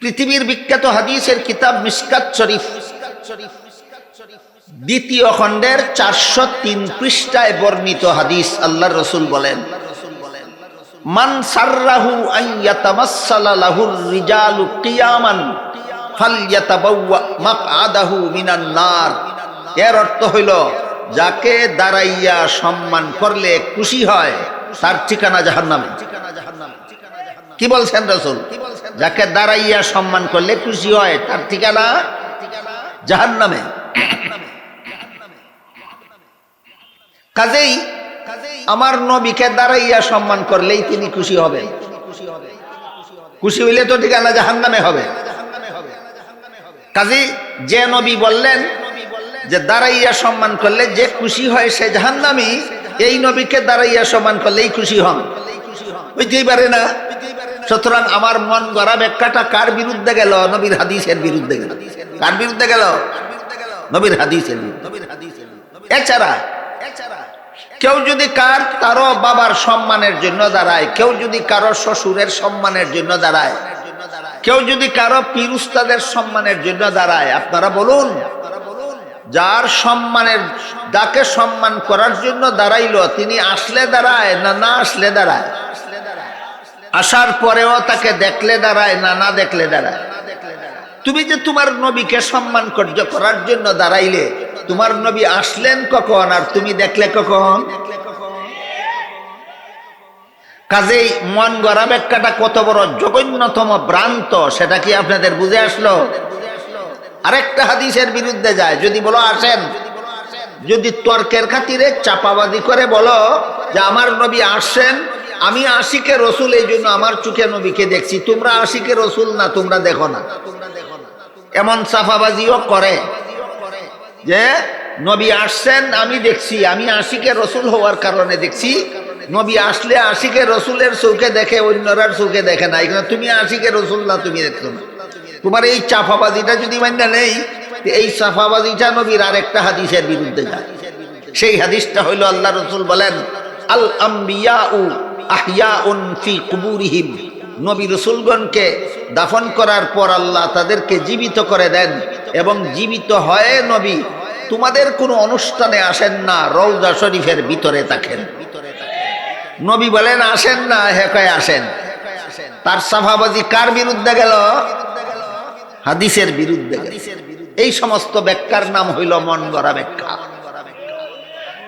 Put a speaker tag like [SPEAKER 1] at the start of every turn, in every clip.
[SPEAKER 1] পৃথিবীর বিখ্যাত হাদিসের কিতাব মিসকাত শরীফ। দ্বিতীয় খণ্ডের চারশো তিন পৃষ্ঠায় বর্ণিত হাদিস আল্লাহ রসুল বলেন, মান সাররাহু রিজালু কিয়ামান ফালইয়াতাবাওয়া মাকআদাহু মিনান নার। এর অর্থ হইল, যাকে দাঁড়াইয়া সম্মান করলে খুশি হয়, তার ঠিকানা জাহান্নামে। কি বলছেন রসুল? যাকে দাঁড়াইয়া সম্মান করলে খুশি হয়, তার ঠিকানা জাহান্নামে। কাজেই আমার নবীকে দাঁড়াইয়া সম্মান করলেই তিনি খুশি হবেন। খুশি হইলে তো ঠিকানা জাহান্নামে হবে। কাজী যে নবী বললেন যে দাঁড়াইয়া সম্মান করলে যে খুশি হয় সে জাহান্নামি, এই নবীকে দাঁড়াইয়া সম্মান করলেই খুশি হন। বুঝতেই পারে না? সুতরাং আমার মন গড়া ব্যাখ্যাটা কার বিরুদ্ধে গেল? নবীর হাদিসের বিরুদ্ধে গেল। কার বিরুদ্ধে গেল? নবীর হাদিসের এছাড়া কেউ যদি কার, কারও বাবার সম্মানের জন্য দাঁড়ায়, কেউ যদি কারও শ্বশুরের সম্মানের জন্য দাঁড়ায়, কেউ যদি কারও পিরুস্তাদের সম্মানের জন্য দাঁড়ায়, আপনারা বলুন, যার সম্মানের, যাকে সম্মান করার জন্য দাঁড়াইলো, তিনি আসলে দাঁড়ায় না না আসলে দাঁড়ায়? আসার পরেও তাকে দেখলে দাঁড়ায়, না না দেখলে দাঁড়ায়। তুমি যে তোমার নবীকে সম্মান কর্য করার জন্য দাঁড়াইলে, তোমার নবী আসলেন কখন আর তুমি দেখলে কখন? কাজেই মন গড়া ব্যাখ্যাটা কত বড় জঘন্যতম ভ্রান্ত, সেটা কি আপনাদের বুঝে আসলো? আরেকটা হাদিসের বিরুদ্ধে যায়, যদি বলো আসেন। যদি তর্কের খাতিরে চাপাবাদি করে বলো যে আমার নবী আসছেন আমি আশিকে রসুল এই জন্য আমার চোখে নবীকে দেখছি। তোমরা আশিকে রসুল না, তোমরা দেখো না। এমন সাফাবাজিও করে যে, নবী আসছেন, আমি দেখছি, আমি আশিকে রসুল হওয়ার কারণে দেখছি। নবী আসলে আশিকে রসুলের চৌকে দেখে, অন্যরার চৌকে দেখে না। এখানে তুমি আশিকে রসুল না, তুমি দেখছ না। তোমার এই চাফাবাজিটা যদি মান্য নেই এই চাফাবাজিটা নবীর আর একটা হাদিসের বিরুদ্ধে যায়। সেই হাদিসটা হইল আল্লাহ রসুল বলেন আল আম্বিয়া কুবুরিহিম। নবী রসুলগণকে দাফন করার পর আল্লাহ তাদেরকে জীবিত করে দেন এবং জীবিত হয়ে নবী। তোমাদের কোনো অনুষ্ঠানে আসেন না রৌজা শরীফের ভিতরে থাকেন। নবী বলেন, আসেন না হেকায় আসেন। তার সাফাবাজি কার বিরুদ্ধে গেল? হাদিসের বিরুদ্ধে এই সমস্ত ব্যাখ্যার নাম হইল মন গড়া ব্যাখ্যা।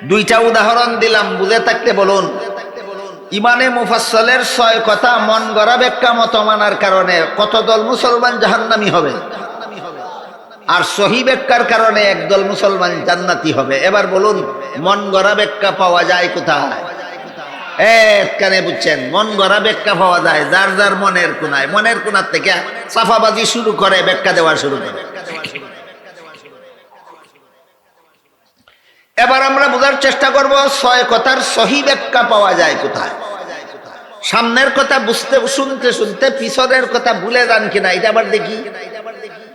[SPEAKER 1] দুইটা উদাহরণ দিলাম, বুঝে থাকতে বলুন। ইমানে মুফাসলের ছয় কথা মন গড়া ব্যাখ্যা মত মানার কারণে কত দল মুসলমান জাহান্নামি হবে? আর সহি ব্যাখ্যার কারণে একদল মুসলমান জান্নাতি হবে। এবার বলুন, মন গড়া ব্যাখ্যা পাওয়া যায় কোথায়? কানে বুঝছেন, মন গড়া ব্যাখ্যা পাওয়া যায়। যার যার মনের কোনায়, মনের কোনার থেকে সাফাবাজি শুরু করে, ব্যাখ্যা দেওয়া শুরু করে। এবার আমরা বোঝার চেষ্টা করব, ছয় কথার সহি ব্যাখ্যা পাওয়া যায় কোথায়? সামনের কথা বুঝতে, শুনতে শুনতে, পিছনের কথা ভুলে যান কিনা, এটা আবার দেখি।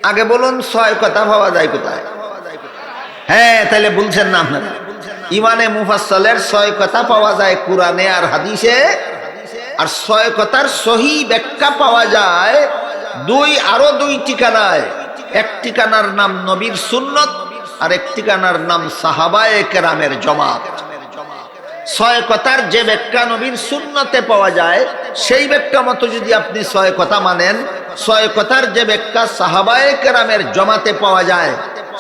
[SPEAKER 1] আগে বলুন, ছয় কথা পাওয়া যায় কোথায়? হ্যাঁ তাহলে বলছেন না আপনারা। ইমানে মুফাসলের ছয় কথা পাওয়া যায় কোরআনে আর হাদিসে। আর ছয় কথার সহি ব্যাখ্যা পাওয়া যায় দুই, আরও দুই ঠিকানায়। এক ঠিকানার নাম নবীর সুন্নত আর এক ঠিকানার নাম সাহাবায়ে কেরামের জমাত। ছয় কথার যে ব্যাখ্যা নবীর শূন্যতে পাওয়া যায়, সেই ব্যাখ্যা মতো যদি আপনি ছয় কথা মানেন, ছয় কথার যে ব্যাখ্যা সাহাবায়ে কেরামের জমাতে পাওয়া যায়,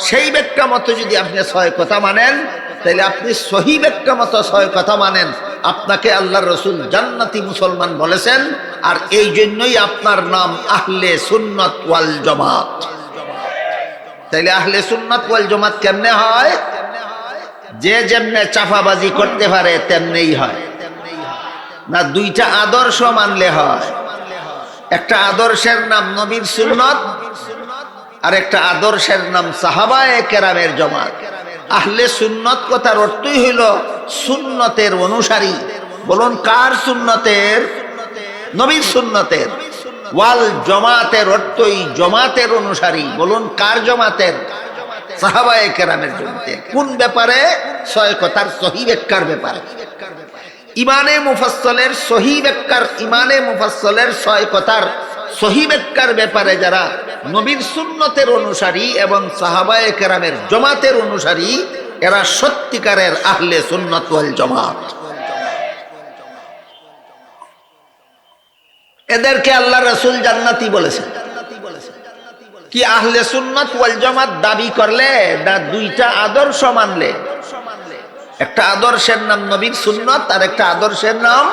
[SPEAKER 1] সেই ব্যাখ্যা মতো যদি আপনি ছয় কথা মানেন, তাহলে আপনি সহি ব্যাখ্যা মতো ছয় কথা মানেন। আপনাকে আল্লাহ রসুল জান্নাতি মুসলমান বলেছেন, আর এই জন্যই আপনার নাম আহলে সুন্নত ওয়াল জমাত। তাইলে আহলে সুন্নত ওয়াল জমাত কেমনে হয়? যে যেমনে চাফাবাজি করতে পারে, তেমনেই হয়। না, দুইটা আদর্শ মানলে হয়। একটা আদর্শের নাম নবীর সুন্নত, আর একটা আদর্শের নাম সাহাবায়ে কেরামের জমাত। আহলে সুন্নত কথার অর্থই হইল সুন্নতের অনুসারী। বলুন, কার সুন্নতের? নবীর সুন্নতের। ওয়াল জমাতের অর্থই জমাতের অনুসারী। বলুন, কার জমাতের? সাহাবায়ে কেরামের জমাতে। কোন ব্যাপারে? ছয় কথার সহি ব্যাখ্যার ব্যাপারে। ইমানে মুফাসলের সহি ব্যাখ্যার, ইমানে মুফাসলের ছয় কথার সহি ব্যাখ্যার ব্যাপারে যারা নবীর সুন্নতের অনুসারী এবং সাহাবায়ে কেরামের জমাতের অনুসারী, এরা সত্যিকারের আহলে সুন্নত ওয়াল জমাত। এদেরকে আল্লাহ রসুল জান্নাতি বলেছেন। কি আহলে সুন্নত ওয়াল জামাত দাবি করলে না দুইটা আদর্শ মানলে? একটা আদর্শের নাম নবীর সুন্নত আর একটা আদর্শের নাম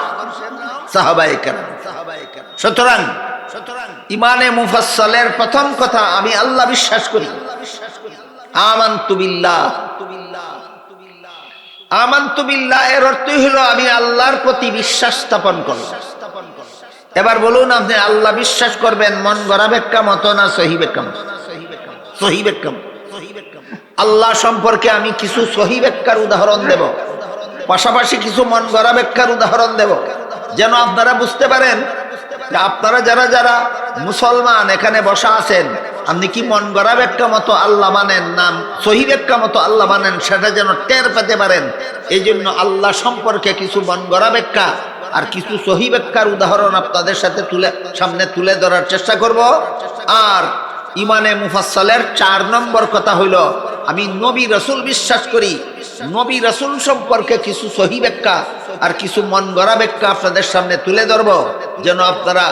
[SPEAKER 1] সাহাবাই কেরাম। সুতরাং ইমানে মুফাসসালের প্রথম কথা আমি আল্লাহ বিশ্বাস করি। আমান্তু বিল্লাহ। আমান্তু বিল্লাহ এর অর্থই হলো আমি আল্লাহর প্রতি বিশ্বাস স্থাপন করলাম। এবার বলুন আপনি, আল্লাহ বিশ্বাস করবেন, মন গড়া ব্যাখ্যা মতো না সহি মতো? সহি মতো। আল্লাহ সম্পর্কে আমি কিছু সহি ব্যাখ্যার উদাহরণ দেব। পাশাপাশি কিছু মন গড়া ব্যাখ্যার উদাহরণ দেব। যেন আপনারা বুঝতে পারেন যে আপনারা যারা যারা মুসলমান এখানে বসা আছেন, আপনি কি মন গড়া ব্যাখ্যা মতো আল্লাহ মানেন নাম সহি ব্যাখ্যা মতো আল্লাহ মানেন? সেটা যেন টের পেতে পারেন। এই জন্য আল্লাহ সম্পর্কে কিছু মন গড়া ব্যাখ্যা আর কিছু সহি ব্যাখ্যার উদাহরণ আপনাদের সাথে তুলে, সামনে তুলে ধরার চেষ্টা করব। আর ইমানে মুফাসসালের চার নম্বর কথা হইল, আমি নবী রসুল বিশ্বাস করি, নবী রসুল সম্পর্কে কিছু সহি ব্যাখ্যা আর কিছু মন গড়া ব্যাখ্যা আপনাদের সামনে তুলে ধরব, যেন আপনারা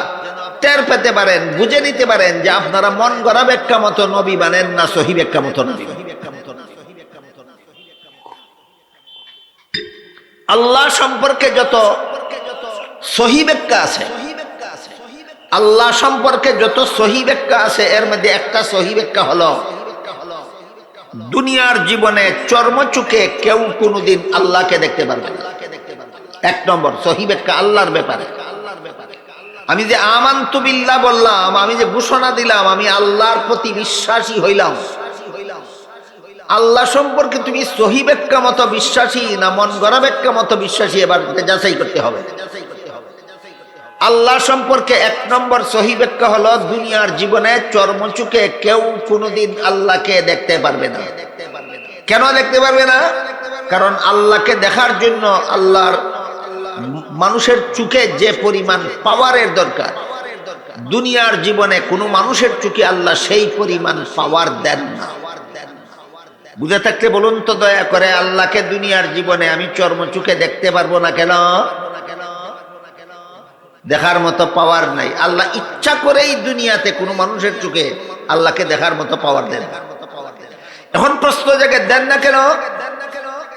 [SPEAKER 1] টের পেতে পারেন, বুঝে নিতে পারেন যে আপনারা মন গড়া ব্যাখ্যা মতো নবী বানেন না সহি ব্যাখ্যা মতো নবী আল্লাহ সম্পর্কে যত সহি ব্যাখ্যা আছে। আল্লাহ সম্পর্কে যত সহি ব্যাখ্যা আছে, এর মধ্যে একটা সহি ব্যাখ্যা হলো, দুনিয়ার জীবনে চর্মচুকে কেউ কোনোদিন আল্লাহকে দেখতে পারবে না। এক নম্বর, সহি ব্যাখ্যা আল্লাহর ব্যাপারে। আমি যে আমান্তু বিল্লাহ বললাম, আমি যে ঘোষণা দিলাম, আমি আল্লাহর প্রতি বিশ্বাসী হইলাম। আল্লাহ সম্পর্কে তুমি সহি ব্যাখ্যা মতো বিশ্বাসী না মন গড়া ব্যাখ্যা মতো বিশ্বাসী, এবার যাচাই করতে হবে। আল্লাহ সম্পর্কে এক নম্বর সহি ব্যাখ্যা হলো, দুনিয়ার জীবনে চর্মচুকে কেউ কোনোদিন আল্লাহকে দেখতে পারবে না। কেন দেখতে পারবে না? কারণ আল্লাহকে দেখার জন্য আল্লাহর মানুষের চুকে যে পরিমাণ পাওয়ারের দরকার, দুনিয়ার জীবনে কোনো মানুষের চুকে আল্লাহ সেই পরিমাণ পাওয়ার দেন না। বুঝে থাকতে বলুন তো দয়া করে, আল্লাহকে দুনিয়ার জীবনে আমি চর্মচুকে দেখতে পারব না কেন? দেখার মতো পাওয়ার নাই। আল্লাহ ইচ্ছা করেই দুনিয়াতে কোনো মানুষের চোখে আল্লাহকে দেখার মতো পাওয়ার দেন এখন প্রশ্ন জায়গায় দেন না কেন?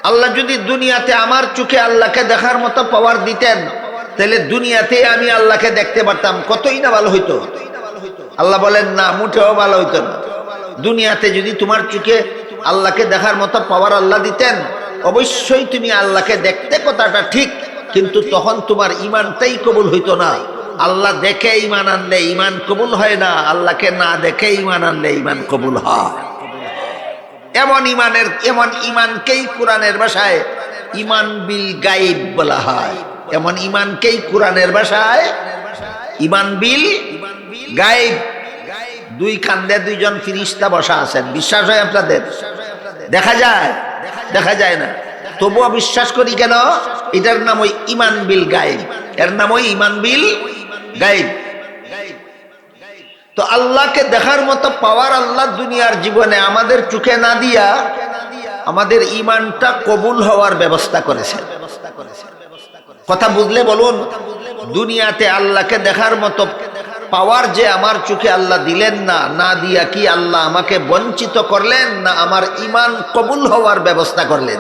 [SPEAKER 1] আল্লাহ যদি দুনিয়াতে আমার চোখে আল্লাহকে দেখার মতো পাওয়ার দিতেন, তাহলে দুনিয়াতে আমি আল্লাহকে দেখতে পারতাম, কতই না ভালো হইতো। আল্লাহ বলেন, না মুঠেও ভালো হইতো না। দুনিয়াতে যদি তোমার চোখে আল্লাহকে দেখার মতো পাওয়ার আল্লাহ দিতেন, অবশ্যই তুমি আল্লাহকে দেখতে কথাটা ঠিক কিন্তু তখন তোমার ইমানটাই কবুল হইতো না। আল্লাহ দেখে ইমান আনলে ইমান কবুল হয় না, আল্লাহকে না দেখে ইমান আনলে ইমান কবুল হয়। এমন ইমানের এমন ইমানকেই কোরআনের ভাষায় ইমান বিল গাইব বলা হয়। এমন ইমানকেই কোরআনের ভাষায় ইমান বিল গাইব দুই কান্দে দুইজন ফিরিস্তা বসা আছেন। বিশ্বাস হয় আপনাদের? দেখা যায়? দেখা যায় না? তবুও বিশ্বাস করি কেন? এটার নাম ওই ইমান বিল গাইব এর নাম ওই ইমান বিল গাইব তো আল্লাহকে দেখার মতো পাওয়ার আল্লাহ দুনিয়ার জীবনে আমাদের চোখে না দিয়া আমাদের ইমানটা কবুল হওয়ার ব্যবস্থা করেছে কথা বুঝলে বলুন, দুনিয়াতে আল্লাহকে দেখার মতো পাওয়ার যে আমার চোখে আল্লাহ দিলেন না না দিয়া কি আল্লাহ আমাকে বঞ্চিত করলেন, না আমার ইমান কবুল হওয়ার ব্যবস্থা করলেন?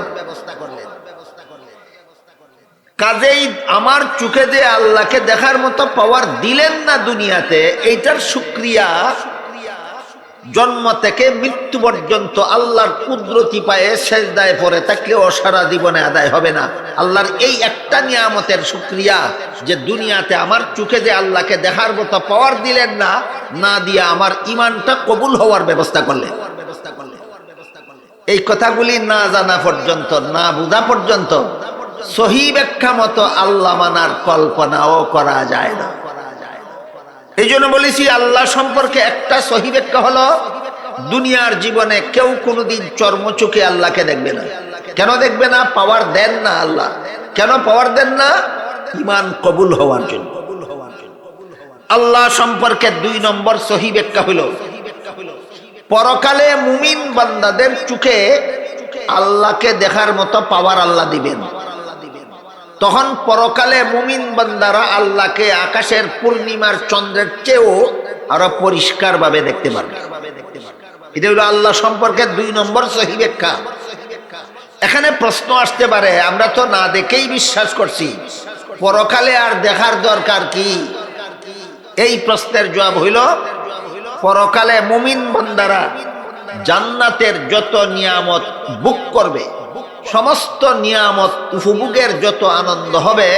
[SPEAKER 1] কাজেই আমার চোখে যে আল্লাহকে দেখার মতো পাওয়ার দিলেন না দুনিয়াতে, এইটার সুক্রিয়া জন্ম থেকে মৃত্যু পর্যন্ত আল্লাহর কুদরতি পায়ে শেষদায় পরে থাকলেও সারা জীবনে আদায় হবে না। আল্লাহর এই একটা নিয়ামতের সুক্রিয়া যে দুনিয়াতে আমার চোখে যে আল্লাহকে দেখার মতো পাওয়ার দিলেন না না দিয়ে আমার ইমানটা কবুল হওয়ার ব্যবস্থা করলেন। এই কথাগুলি না জানা পর্যন্ত, না বোঝা পর্যন্ত সহি ব্যাখ্যা মতো আল্লাহ মানার কল্পনাও করা যায় না। এই জন্য বলেছি, আল্লাহ সম্পর্কে একটা সহি ব্যাখ্যা হলো, দুনিয়ার জীবনে কেউ কোনোদিন চর্মচোখে আল্লাহকে দেখবে না। কেন দেখবে না? পাওয়ার দেন না আল্লাহ। কেন পাওয়ার দেন না? ইমান কবুল হওয়ার জন্য। আল্লাহ সম্পর্কে দুই নম্বর সহি ব্যাখ্যা হইল পরকালে মুমিন বান্দাদের চোখে আল্লাহকে দেখার মতো পাওয়ার আল্লাহ দিবেন। তখন পরকালে মুমিন বান্দারা আল্লাহকে আকাশের পূর্ণিমার চন্দ্রের চেয়েও আরও পরিষ্কার ভাবে দেখতে পারবে। এটা হলো আল্লাহ সম্পর্কে দুই নম্বর সহি এখানে প্রশ্ন আসতে পারে, আমরা তো না দেখেই বিশ্বাস করছি। পরকালে আর দেখার দরকার কি? এই প্রশ্নের জবাব হইল, পরকালে মুমিন বান্দারা জান্নাতের যত নিয়ামত বুক করবে সমস্ত নিয়ামত উপভোগের যত আনন্দ হবে,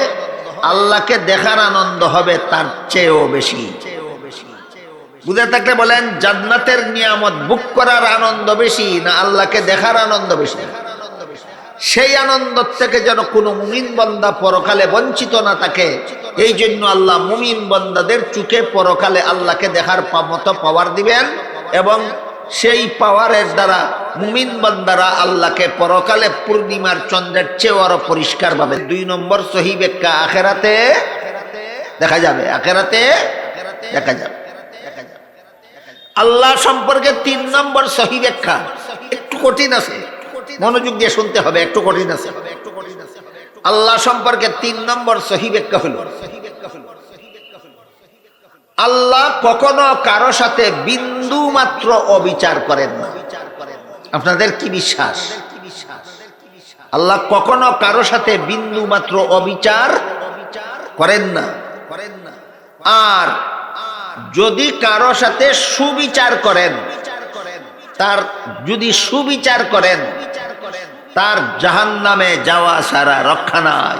[SPEAKER 1] আল্লাহকে দেখার আনন্দ হবে তার চেয়েও বেশি। বুঝে থাকলে বলেন, জান্নাতের নিয়ামত বুক করার আনন্দ বেশি না আল্লাহকে দেখার আনন্দ বেশি? সেই আনন্দ থেকে যেন কোনো মুমিন বন্দা পরকালে বঞ্চিত না থাকে, এই জন্য আল্লাহ মুমিন বন্দাদের চুকে পরকালে আল্লাহকে দেখার মতো পাওয়ার দিবেন এবং সেই পাওয়ারের দ্বারা মুমিন বন্দারা আল্লাহকে পরকালে পূর্ণিমার চন্দ্রের চেয়েও আরও পরিষ্কার ভাবে। দুই নম্বর সহি আখেরাতে দেখা যাবে, আখেরাতে দেখা যাবে। আল্লাহ সম্পর্কে তিন নম্বর সহি ব্যাখ্যা, একটু কঠিন আছে। মনোযোগ দিয়ে শুনতে হবে, একটু কঠিন আছে। আল্লাহ সম্পর্কে তিন নম্বর সহি ব্যাখ্যা হল আল্লাহ কখনো কারও সাথে বিন্দু মাত্র অবিচার করেন না। আপনাদের কি বিশ্বাস? আল্লাহ কখনো কারও সাথে বিন্দু মাত্র অবিচার করেন না। করেন না আর যদি কারও সাথে সুবিচার করেন, তার যদি সুবিচার করেন, তার জাহান নামে যাওয়া সারা রক্ষা নাই।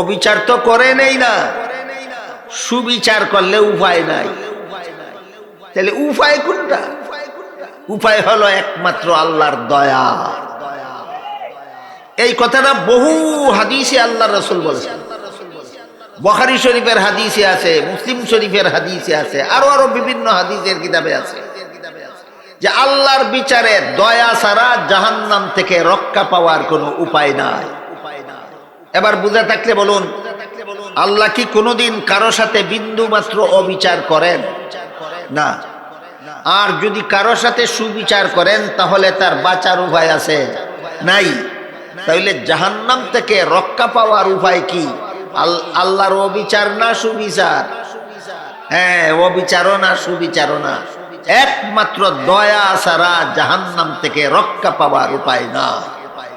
[SPEAKER 1] অবিচার তো করেনই না। সুবিচার করলে উপায় নাই। তাহলে উপায় কোনটা? উপায় হলো একমাত্র আল্লাহর দয়া। এই কথাটা বহু হাদিসে আল্লাহ রসুল বলেছেন। বখারি শরীফের হাদিসে আছে, মুসলিম শরীফের হাদিসে আছে, আরও আরও বিভিন্ন হাদিসের কিতাবে আছে। যে আল্লাহর বিচারে দয়া ছাড়া জাহান্নাম থেকে রক্ষা পাওয়ার কোনো উপায় নাই। এবার বুঝে থাকলে বলুন আল্লাহ কি কোনোদিন কারও সাথে বিন্দু মাত্র অবিচার করেন? না। আর যদি কারও সাথে সুবিচার করেন, তাহলে তার বাঁচার উপায় আছে? নাই। তাহলে জাহান্নাম থেকে রক্ষা পাওয়ার উপায় কি? আল- আল্লাহর অবিচার না সুবিচার? হ্যাঁ অবিচারও না, সুবিচারও না। একমাত্র দয়া ছাড়া জাহান্নাম থেকে রক্ষা পাওয়ার উপায় না।